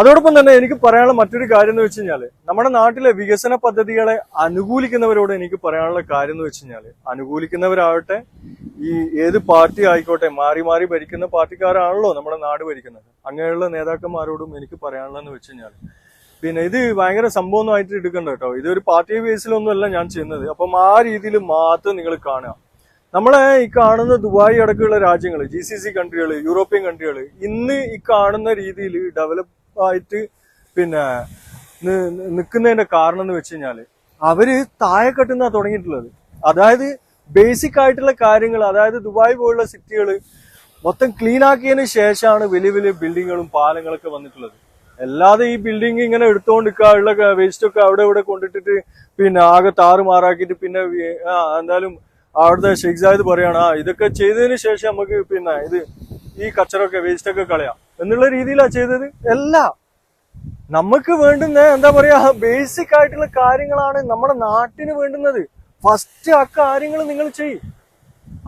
അതോടൊപ്പം തന്നെ എനിക്ക് പറയാനുള്ള മറ്റൊരു കാര്യം എന്ന് വെച്ച് കഴിഞ്ഞാൽ നമ്മുടെ നാട്ടിലെ വികസന പദ്ധതികളെ അനുകൂലിക്കുന്നവരോട് എനിക്ക് പറയാനുള്ള കാര്യം എന്ന് വെച്ച് കഴിഞ്ഞാൽ അനുകൂലിക്കുന്നവരാവട്ടെ ഈ ഏത് പാർട്ടി ആയിക്കോട്ടെ മാറി മാറി ഭരിക്കുന്ന പാർട്ടിക്കാരാണല്ലോ നമ്മുടെ നാട് ഭരിക്കുന്നത്. അങ്ങനെയുള്ള നേതാക്കന്മാരോടും എനിക്ക് പറയാനുള്ളതെന്ന് വെച്ച് കഴിഞ്ഞാൽ പിന്നെ ഇത് ഭയങ്കര സംഭവമൊന്നുമായിട്ട് എടുക്കണ്ട കേട്ടോ. ഇതൊരു പാർട്ടി ബേസിലൊന്നും അല്ല ഞാൻ ചെയ്യുന്നത്. അപ്പം ആ രീതിയിൽ മാത്രം നിങ്ങൾ കാണുക. നമ്മളെ ഈ കാണുന്ന ദുബായ് അടക്കമുള്ള രാജ്യങ്ങൾ ജി സി സി കൺട്രികൾ യൂറോപ്യൻ കൺട്രികൾ ഇന്ന് ഈ കാണുന്ന രീതിയിൽ ഡെവലപ്പ് ആയിട്ട് പിന്നെ നിൽക്കുന്നതിന്റെ കാരണം എന്ന് വെച്ച് കഴിഞ്ഞാൽ അവർ താഴെ കെട്ടുന്ന തുടങ്ങിയിട്ടുള്ളത്. അതായത് ബേസിക് ആയിട്ടുള്ള കാര്യങ്ങൾ അതായത് ദുബായ് പോലുള്ള സിറ്റികൾ മൊത്തം ക്ലീൻ ആക്കിയതിന് ശേഷമാണ് വലിയ വലിയ ബിൽഡിങ്ങുകളും പാലങ്ങളൊക്കെ വന്നിട്ടുള്ളത്. അല്ലാതെ ഈ ബിൽഡിംഗ് ഇങ്ങനെ എടുത്തോണ്ടിരിക്കുക ഉള്ള വേസ്റ്റ് ഒക്കെ അവിടെ ഇവിടെ കൊണ്ടിട്ടിട്ട് പിന്നെ ആകെ താറുമാറാക്കിയിട്ട് പിന്നെ എന്തായാലും അവിടുത്തെ ഷെയ്ഖ് സാഹിദ് പറയാണ് ആ ഇതൊക്കെ ചെയ്തതിന് ശേഷം നമുക്ക് പിന്നെ ഇത് ഈ കച്ചറൊക്കെ വേസ്റ്റൊക്കെ കളയാം. എന്നുള്ള രീതിയിലാണ് ചെയ്തത്. എല്ലാം. നമുക്ക് വേണ്ടുന്ന എന്താ പറയാ ബേസിക് ആയിട്ടുള്ള കാര്യങ്ങളാണ് നമ്മുടെ നാട്ടിന് വേണ്ടുന്നത്. ഫസ്റ്റ് ആ കാര്യങ്ങൾ നിങ്ങൾ ചെയ്യും.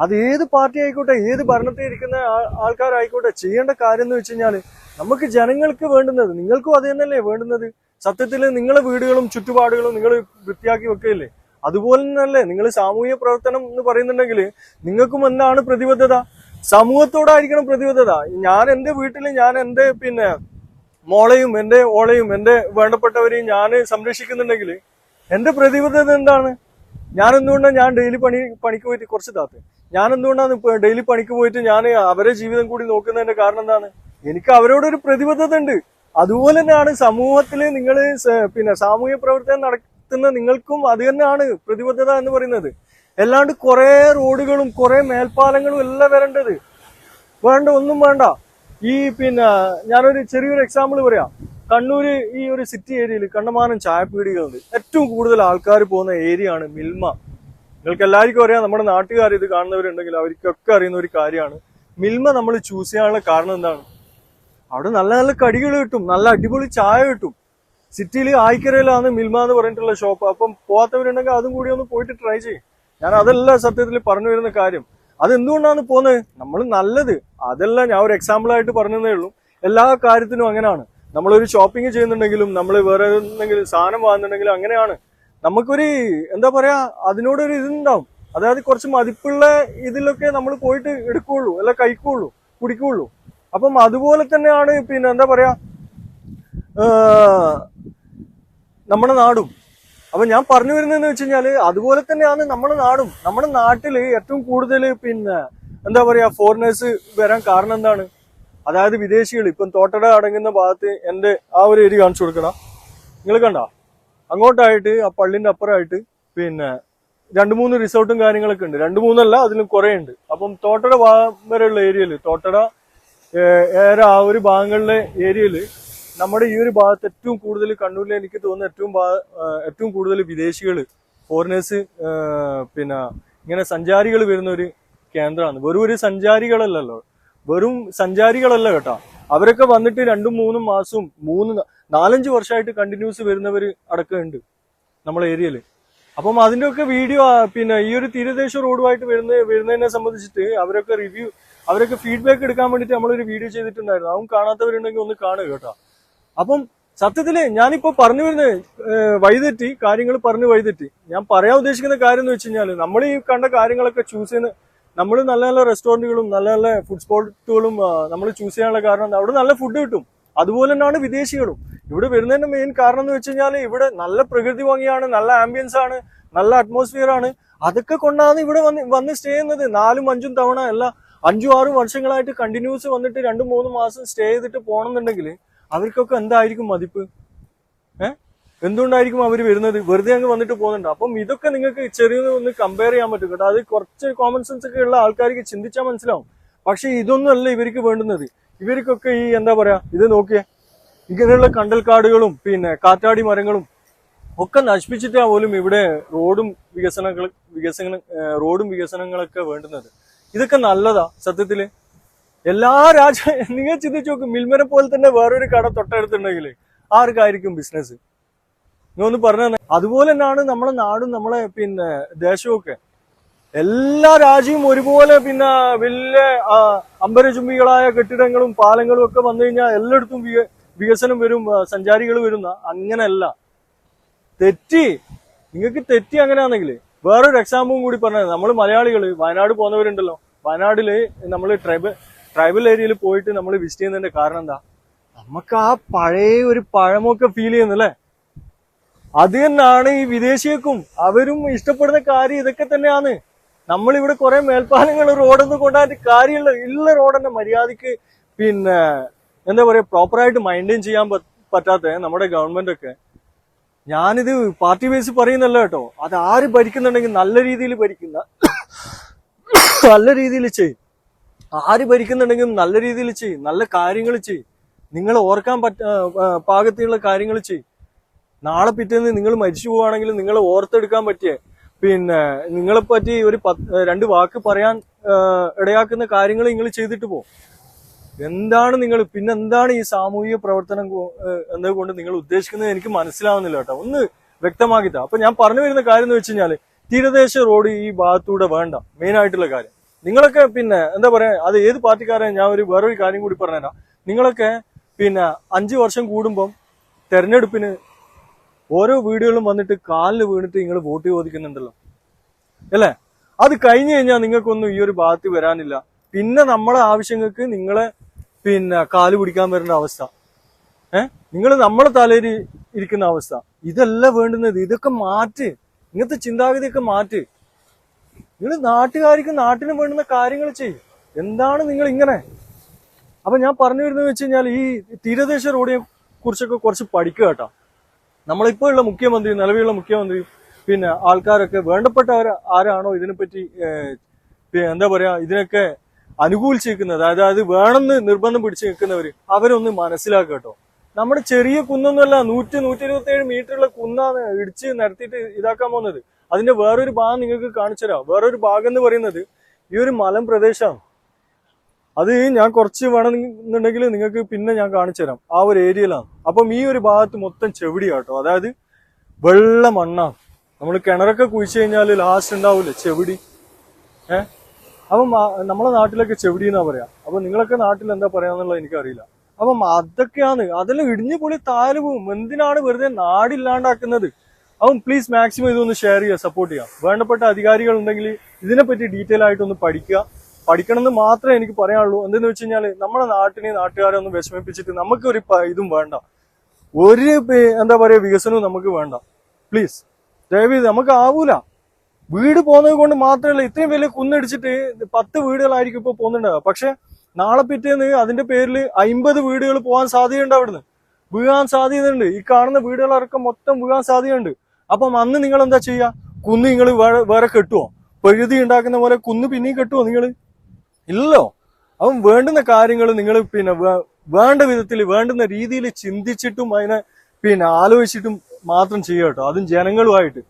അത് ഏത് പാർട്ടി ആയിക്കോട്ടെ ഏത് ഭരണത്തിൽ ഇരിക്കുന്ന ആൾക്കാരായിക്കോട്ടെ ചെയ്യേണ്ട കാര്യം എന്ന് വെച്ച് കഴിഞ്ഞാൽ നമുക്ക് ജനങ്ങൾക്ക് വേണ്ടുന്നത് നിങ്ങൾക്കും അത് തന്നെയല്ലേ വേണ്ടുന്നത്. സത്യത്തിൽ നിങ്ങളെ വീടുകളും ചുറ്റുപാടുകളും നിങ്ങൾ വൃത്തിയാക്കി വെക്കുകയല്ലേ? അതുപോലെ തന്നെയല്ലേ നിങ്ങൾ സാമൂഹ്യ പ്രവർത്തനം എന്ന് പറയുന്നുണ്ടെങ്കിൽ നിങ്ങൾക്കും എന്താണ് പ്രതിബദ്ധത? സമൂഹത്തോടായിരിക്കണം പ്രതിബദ്ധത. ഞാൻ എന്റെ വീട്ടിൽ ഞാൻ എന്റെ പിന്നെ മോളയും എന്റെ ഓളയും എന്റെ വേണ്ടപ്പെട്ടവരെയും ഞാൻ സംരക്ഷിക്കുന്നുണ്ടെങ്കിൽ എന്റെ പ്രതിബദ്ധത എന്താണ്? ഞാൻ എന്തുകൊണ്ടാണ് ഞാൻ ഡെയിലി പണി പണിക്ക് പോയിട്ട് കുറച്ച് താത്ത്? ഞാൻ എന്തുകൊണ്ടാണ് ഡെയിലി പണിക്ക് പോയിട്ട് ഞാൻ അവരെ ജീവിതം കൂടി നോക്കുന്നതിന്റെ കാരണം എന്താണ്? എനിക്ക് അവരോടൊരു പ്രതിബദ്ധത ഉണ്ട്. അതുപോലെ തന്നെയാണ് സമൂഹത്തിൽ നിങ്ങൾ പിന്നെ സാമൂഹ്യ പ്രവർത്തനം നടത്തുന്ന നിങ്ങൾക്കും അത് തന്നെയാണ് പ്രതിബദ്ധത എന്ന് പറയുന്നത്. അല്ലാണ്ട് കുറെ റോഡുകളും കുറെ മേൽപ്പാലങ്ങളും എല്ലാം വരേണ്ടത്. വേണ്ട ഒന്നും വേണ്ട. ഈ പിന്നെ ഞാനൊരു ചെറിയൊരു എക്സാമ്പിൾ പറയാം. കണ്ണൂര് ഈ ഒരു സിറ്റി ഏരിയയിൽ കണ്ടമാനം ചായപ്പീടികളുണ്ട്. ഏറ്റവും കൂടുതൽ ആൾക്കാർ പോകുന്ന ഏരിയ ആണ് മിൽമ. നിങ്ങൾക്ക് എല്ലാവർക്കും അറിയാം നമ്മുടെ നാട്ടുകാർ ഇത് കാണുന്നവരുണ്ടെങ്കിൽ അവർക്കൊക്കെ അറിയുന്ന ഒരു കാര്യമാണ്. മിൽമ നമ്മൾ ചൂസ് ചെയ്യാനുള്ള കാരണം എന്താണ്? അവിടെ നല്ല നല്ല കടികൾ കിട്ടും നല്ല അടിപൊളി ചായ കിട്ടും. സിറ്റിയിൽ ആയിക്കരയിലാണ് മിൽമ എന്ന് പറഞ്ഞിട്ടുള്ള ഷോപ്പ് അപ്പം പോകാത്തവരുണ്ടെങ്കിൽ അതും കൂടി ഒന്ന് പോയിട്ട് ട്രൈ ചെയ്യും. ഞാൻ അതല്ല സത്യത്തിൽ പറഞ്ഞു വരുന്ന കാര്യം. അതെന്തുകൊണ്ടാണ് പോകുന്നത് നമ്മൾ നല്ലത്. അതല്ല ഞാൻ ഒരു എക്സാമ്പിൾ ആയിട്ട് പറഞ്ഞതേ ഉള്ളൂ. എല്ലാ കാര്യത്തിനും അങ്ങനെയാണ് നമ്മളൊരു ഷോപ്പിംഗ് ചെയ്യുന്നുണ്ടെങ്കിലും നമ്മൾ വേറെ എന്തെങ്കിലും സാധനം വാങ്ങുന്നുണ്ടെങ്കിലും അങ്ങനെയാണ്. നമുക്കൊരു എന്താ പറയാ അതിനോടൊരു ഇതുണ്ടാവും. അതായത് കുറച്ച് മതിപ്പുള്ള ഇതിലൊക്കെ നമ്മൾ പോയിട്ട് എടുക്കുകയുള്ളൂ അല്ല കഴിക്കുകയുള്ളൂ കുടിക്കുകയുള്ളൂ അപ്പം അതുപോലെ തന്നെയാണ് പിന്നെ എന്താ പറയാ നമ്മുടെ നാടും. അപ്പൊ ഞാൻ പറഞ്ഞു വരുന്നതെന്ന് വെച്ച് കഴിഞ്ഞാൽ അതുപോലെ തന്നെയാണ് നമ്മുടെ നാടും. നമ്മുടെ നാട്ടിൽ ഏറ്റവും കൂടുതൽ പിന്നെ എന്താ പറയാ ഫോറിനേഴ്സ് വരാൻ കാരണം എന്താണ്? അതായത് വിദേശികൾ ഇപ്പം തോട്ടട അടങ്ങുന്ന ഭാഗത്ത് എന്റെ ആ ഒരു ഏരിയ കാണിച്ചു കൊടുക്കണം നിങ്ങൾ കണ്ട? അങ്ങോട്ടായിട്ട് ആ പള്ളിന്റെ അപ്പുറമായിട്ട് പിന്നെ രണ്ട് മൂന്ന് റിസോർട്ടും കാര്യങ്ങളൊക്കെ ഉണ്ട്. രണ്ട് മൂന്നല്ല അതിലും കുറെ ഉണ്ട് അപ്പം തോട്ടട ഭാഗം വരെയുള്ള ഏരിയയിൽ തോട്ടട ഏറെ ആ ഒരു ഭാഗങ്ങളിലെ ഏരിയയിൽ നമ്മുടെ ഈ ഒരു ഭാഗത്ത് ഏറ്റവും കൂടുതൽ കണ്ണൂരിൽ എനിക്ക് തോന്നുന്ന ഏറ്റവും ഏറ്റവും കൂടുതൽ വിദേശികൾ ഫോറിനേഴ്സ് പിന്നെ ഇങ്ങനെ സഞ്ചാരികൾ വരുന്ന ഒരു കേന്ദ്രമാണ്. വെറും ഒരു സഞ്ചാരികളല്ലല്ലോ. വെറും സഞ്ചാരികളല്ല കേട്ടോ. അവരൊക്കെ വന്നിട്ട് രണ്ടും മൂന്നും മാസവും മൂന്ന് നാലഞ്ച് വർഷമായിട്ട് കണ്ടിന്യൂസ് വരുന്നവർ അടക്കമുണ്ട് നമ്മളെ ഏരിയയിൽ അപ്പം അതിന്റെയൊക്കെ വീഡിയോ പിന്നെ ഈ ഒരു തീരദേശ റോഡുമായിട്ട് വരുന്ന വരുന്നതിനെ സംബന്ധിച്ചിട്ട് അവരൊക്കെ റിവ്യൂ അവരൊക്കെ ഫീഡ്ബാക്ക് എടുക്കാൻ വേണ്ടിയിട്ട് നമ്മളൊരു വീഡിയോ ചെയ്തിട്ടുണ്ടായിരുന്നു. അതും കാണാത്തവരുണ്ടെങ്കിൽ ഒന്ന് കാണുക കേട്ടോ. അപ്പം സത്യത്തിൽ ഞാനിപ്പോ പറഞ്ഞു വരുന്നത് വഴിതെറ്റി കാര്യങ്ങൾ പറഞ്ഞു വഴിതെറ്റി. ഞാൻ പറയാൻ ഉദ്ദേശിക്കുന്ന കാര്യം എന്ന് വെച്ച് കഴിഞ്ഞാൽ നമ്മൾ ഈ കണ്ട കാര്യങ്ങളൊക്കെ ചൂസ് ചെയ്യുന്ന നമ്മൾ നല്ല നല്ല റെസ്റ്റോറന്റുകളും നല്ല നല്ല ഫുഡ് സ്പോട്ടുകളും നമ്മൾ ചൂസ് ചെയ്യാനുള്ള കാരണം അവിടെ നല്ല ഫുഡ് കിട്ടും. അതുപോലെ തന്നെയാണ് വിദേശികളും. ഇവിടെ വരുന്നതിന്റെ മെയിൻ കാരണം എന്ന് വെച്ച് കഴിഞ്ഞാൽ ഇവിടെ നല്ല പ്രകൃതി ഭംഗിയാണ് നല്ല ആംബിയൻസ് ആണ് നല്ല അറ്റ്മോസ്ഫിയർ ആണ്. അതൊക്കെ കൊണ്ടാണ് ഇവിടെ വന്ന് വന്ന് സ്റ്റേ ചെയ്യുന്നത്. നാലും അഞ്ചും തവണ അല്ല അഞ്ചും ആറും വർഷങ്ങളായിട്ട് കണ്ടിന്യൂസ് വന്നിട്ട് രണ്ടും മൂന്നും മാസം സ്റ്റേ ചെയ്തിട്ട് പോകണമെന്നുണ്ടെങ്കിൽ അവർക്കൊക്കെ എന്തായിരിക്കും മതിപ്പ്? ഏഹ് എന്തുകൊണ്ടായിരിക്കും അവർ വരുന്നത്? വെറുതെ അങ്ങ് വന്നിട്ട് പോകുന്നുണ്ട്. അപ്പം ഇതൊക്കെ നിങ്ങൾക്ക് ചെറിയ ഒന്ന് കമ്പയർ ചെയ്യാൻ പറ്റും കേട്ടോ. അത് കുറച്ച് കോമൺ സെൻസ് ഒക്കെ ഉള്ള ആൾക്കാർക്ക് ചിന്തിച്ചാൽ മനസ്സിലാവും. പക്ഷെ ഇതൊന്നും അല്ല ഇവർക്ക് വേണ്ടുന്നത്. ഇവർക്കൊക്കെ ഈ എന്താ പറയാ ഇത് നോക്കിയേ. ഇങ്ങനെയുള്ള കണ്ടൽക്കാടുകളും പിന്നെ കാറ്റാടി മരങ്ങളും ഒക്കെ നശിപ്പിച്ചിട്ടാ പോലും ഇവിടെ റോഡും വികസനങ്ങൾ വികസന റോഡും വികസനങ്ങളൊക്കെ വേണ്ടുന്നത്. ഇതൊക്കെ നല്ലതാ സത്യത്തിൽ. എല്ലാ രാജ നിങ്ങൾ ചിന്തിച്ചു നോക്ക് മിൽമനെ പോലെ തന്നെ വേറൊരു കട തൊട്ടടുത്തുണ്ടെങ്കിൽ ആർക്കായിരിക്കും ബിസിനസ് ഒന്ന് പറഞ്ഞു തന്നെ. അതുപോലെ തന്നെയാണ് നമ്മളെ നാടും നമ്മളെ പിന്നെ ദേശമൊക്കെ എല്ലാ രാജ്യവും ഒരുപോലെ പിന്നെ വലിയ അമ്പരചുംബികളായ കെട്ടിടങ്ങളും പാലങ്ങളും ഒക്കെ വന്നു കഴിഞ്ഞാൽ എല്ലായിടത്തും വിക- വികസനം വരും സഞ്ചാരികൾ വരുന്ന അങ്ങനെയല്ല. തെറ്റി നിങ്ങൾക്ക് തെറ്റി അങ്ങനെയാണെങ്കിൽ വേറൊരു എക്സാമ്പിളും കൂടി പറഞ്ഞത് നമ്മൾ മലയാളികൾ വയനാട് പോകുന്നവരുണ്ടല്ലോ വയനാട്ടിൽ നമ്മൾ ട്രൈബൽ ട്രൈബൽ ഏരിയയിൽ പോയിട്ട് നമ്മൾ വിസിറ്റ് ചെയ്യുന്നതിന്റെ കാരണം എന്താ? നമുക്ക് ആ പഴയ ഒരു പഴമൊക്കെ ഫീൽ ചെയ്യുന്നല്ലേ? അത് തന്നെയാണ് ഈ വിദേശികൾക്കും അവരും ഇഷ്ടപ്പെടുന്ന കാര്യം ഇതൊക്കെ തന്നെയാണ്. നമ്മളിവിടെ കുറെ മേൽപ്പാലങ്ങൾ റോഡൊന്നും കൊണ്ടായിട്ട് കാര്യമുള്ള ഉള്ള റോഡിന്റെ മര്യാദയ്ക്ക് പിന്നെ എന്താ പറയാ പ്രോപ്പറായിട്ട് മെയിന്റെയിൻ ചെയ്യാൻ പറ്റാത്ത നമ്മുടെ ഗവൺമെന്റ് ഒക്കെ. ഞാനിത് പാർട്ടി ബേസ് പറയുന്നല്ല കേട്ടോ. അത് ആര് ഭരിക്കുന്നുണ്ടെങ്കിൽ നല്ല രീതിയിൽ ഭരിക്കുന്ന നല്ല രീതിയിൽ ചെയ്യും. ആര് ഭരിക്കുന്നുണ്ടെങ്കിലും നല്ല രീതിയിൽ ചെയ്യും നല്ല കാര്യങ്ങൾ ചെയ്യും. നിങ്ങൾ ഓർക്കാൻ പറ്റ പാകത്തിലുള്ള കാര്യങ്ങൾ ചെയ്യും. നാളെ പിറ്റേന്ന് നിങ്ങൾ മരിച്ചു പോവുകയാണെങ്കിൽ നിങ്ങൾ ഓർത്തെടുക്കാൻ പറ്റിയ പിന്നെ നിങ്ങളെ പറ്റി ഒരു രണ്ട് വാക്ക് പറയാൻ ഇടയാക്കുന്ന കാര്യങ്ങൾ നിങ്ങൾ ചെയ്തിട്ട് പോകും എന്താണ് നിങ്ങൾ പിന്നെ എന്താണ് ഈ സാമൂഹിക പ്രവർത്തനം എന്നതുകൊണ്ട് നിങ്ങൾ ഉദ്ദേശിക്കുന്നത് എനിക്ക് മനസ്സിലാവുന്നില്ല കേട്ടോ. ഒന്ന് വ്യക്തമാക്കിത്താ അപ്പൊ ഞാൻ പറഞ്ഞു വരുന്ന കാര്യം എന്ന് വെച്ച് കഴിഞ്ഞാൽ തീരദേശ റോഡ് ഈ ഭാഗത്തൂടെ വേണ്ട. മെയിൻ ആയിട്ടുള്ള കാര്യം. നിങ്ങളൊക്കെ പിന്നെ എന്താ പറയാ അത് ഏത് പാർട്ടിക്കാരെ ഞാൻ ഒരു വേറൊരു കാര്യം കൂടി പറഞ്ഞുതരാം നിങ്ങളൊക്കെ പിന്നെ അഞ്ചു വർഷം കൂടുമ്പം തെരഞ്ഞെടുപ്പിന് ഓരോ വീടുകളും വന്നിട്ട് കാലിൽ വീണിട്ട് നിങ്ങൾ വോട്ട് ചോദിക്കുന്നുണ്ടല്ലോ. അല്ലേ? അത് കഴിഞ്ഞു കഴിഞ്ഞാൽ നിങ്ങൾക്കൊന്നും ഈ ഒരു ഭാഗത്ത് വരാനില്ല. പിന്നെ നമ്മളെ ആവശ്യങ്ങൾക്ക് നിങ്ങളെ പിന്നെ കാൽ പിടിക്കാൻ വരുന്ന അവസ്ഥ. ഏഹ് നിങ്ങൾ നമ്മളെ തലയിൽ ഇരിക്കുന്ന അവസ്ഥ. ഇതല്ല വേണ്ടുന്നത് ഇതൊക്കെ മാറ്റ്. ഇങ്ങനത്തെ ചിന്താഗതിയൊക്കെ മാറ്റ്. നിങ്ങൾ നാട്ടുകാർക്ക് നാട്ടിന് വേണ്ടുന്ന കാര്യങ്ങൾ ചെയ്യും. എന്താണ് നിങ്ങൾ ഇങ്ങനെ? അപ്പൊ ഞാൻ പറഞ്ഞു വരുന്നത് വെച്ച് കഴിഞ്ഞാൽ ഈ തീരദേശ റോഡിനെ കുറിച്ചൊക്കെ കുറച്ച് പഠിക്കുക കേട്ടോ. നമ്മളിപ്പോഴുള്ള മുഖ്യമന്ത്രി നിലവിലുള്ള മുഖ്യമന്ത്രി പിന്നെ ആൾക്കാരൊക്കെ വേണ്ടപ്പെട്ടവർ ആരാണോ ഇതിനെപ്പറ്റി എന്താ പറയാ ഇതിനൊക്കെ അനുകൂലിച്ച് നിൽക്കുന്നത് അതായത് വേണമെന്ന് നിർബന്ധം പിടിച്ച് നിൽക്കുന്നവർ അവരൊന്ന് മനസ്സിലാക്കുക കേട്ടോ. നമ്മുടെ ചെറിയ കുന്നൊന്നുമല്ല നൂറ്റി നൂറ്റി ഇരുപത്തി ഏഴ് മീറ്ററുള്ള കുന്നാണ് ഇടിച്ച് നിരത്തിയിട്ട് ഇതാക്കാൻ പോകുന്നത്. അതിന്റെ വേറൊരു ഭാഗം നിങ്ങൾക്ക് കാണിച്ചു തരാം വേറൊരു ഭാഗം എന്ന് പറയുന്നത് ഈ ഒരു മലം പ്രദേശമാണ്. അത് ഞാൻ കുറച്ച് വേണമെന്നുണ്ടെങ്കിൽ നിങ്ങൾക്ക് പിന്നെ ഞാൻ കാണിച്ചു തരാം ആ ഒരു ഏരിയയിലാണ്. അപ്പം ഈ ഒരു ഭാഗത്ത് മൊത്തം ചെവിടിയാട്ടോ അതായത് വെള്ള മണ്ണാണ്. നമ്മൾ കിണറൊക്കെ കുഴിച്ചു കഴിഞ്ഞാൽ ലാസ്റ്റ് ഉണ്ടാവില്ലേ ചെവിടി. ഏഹ് അപ്പം നമ്മളെ നാട്ടിലൊക്കെ ചെവിടി എന്നാ പറയാ. അപ്പൊ നിങ്ങളൊക്കെ നാട്ടിൽ എന്താ പറയാന്നുള്ളത് എനിക്കറിയില്ല. അപ്പം അതൊക്കെയാണ്. അതെല്ലാം ഇടിഞ്ഞു പൊളി താൽ പോവും എന്തിനാണ് വെറുതെ നാടില്ലാണ്ടാക്കുന്നത്? അപ്പം പ്ലീസ് മാക്സിമം ഇതൊന്ന് ഷെയർ ചെയ്യുക സപ്പോർട്ട് ചെയ്യാം വേണ്ടപ്പെട്ട അധികാരികൾ ഉണ്ടെങ്കിൽ ഇതിനെപ്പറ്റി ഡീറ്റെയിൽ ആയിട്ടൊന്ന് പഠിക്കുക. പഠിക്കണം എന്ന് മാത്രമേ എനിക്ക് പറയാനുള്ളൂ. എന്തെന്ന് വെച്ച് കഴിഞ്ഞാൽ നമ്മുടെ നാട്ടിനെ നാട്ടുകാരെ ഒന്ന് വിഷമിപ്പിച്ചിട്ട് നമുക്ക് ഒരു പ- ഇതും വേണ്ട. ഒരു എന്താ പറയുക വികസനവും നമുക്ക് വേണ്ട. പ്ലീസ് ദയവീത് നമുക്ക് ആവൂല. വീട് പോകുന്നത് കൊണ്ട് മാത്രമല്ല ഇത്രയും വലിയ കുന്നിടിച്ചിട്ട് പത്ത് വീടുകളായിരിക്കും ഇപ്പൊ പോകുന്നുണ്ടാവുക. പക്ഷെ നാളെ പിറ്റേന്ന് അതിന്റെ പേരിൽ അമ്പത് വീടുകൾ പോകാൻ സാധ്യതയുണ്ട് അവിടുന്ന്. വീഴാൻ സാധ്യതയുണ്ട്. ഈ കാണുന്ന വീടുകളടക്കം മൊത്തം വീഴാൻ സാധ്യതയുണ്ട്. അപ്പം അന്ന് നിങ്ങൾ എന്താ ചെയ്യുക? കുന്ന് നിങ്ങൾ വേറെ വേറെ കെട്ടുവോ? പ്രകൃതി ഉണ്ടാക്കുന്ന പോലെ കുന്ന് പിന്നെയും കെട്ടുവോ നിങ്ങൾ ഇല്ലല്ലോ അപ്പം വേണ്ടുന്ന കാര്യങ്ങൾ നിങ്ങൾ പിന്നെ വേണ്ട വിധത്തിൽ വേണ്ടുന്ന രീതിയിൽ ചിന്തിച്ചിട്ടും അതിനെ പിന്നെ ആലോചിച്ചിട്ടും മാത്രം ചെയ്യുക കേട്ടോ. അതും ജനങ്ങളുമായിട്ട്.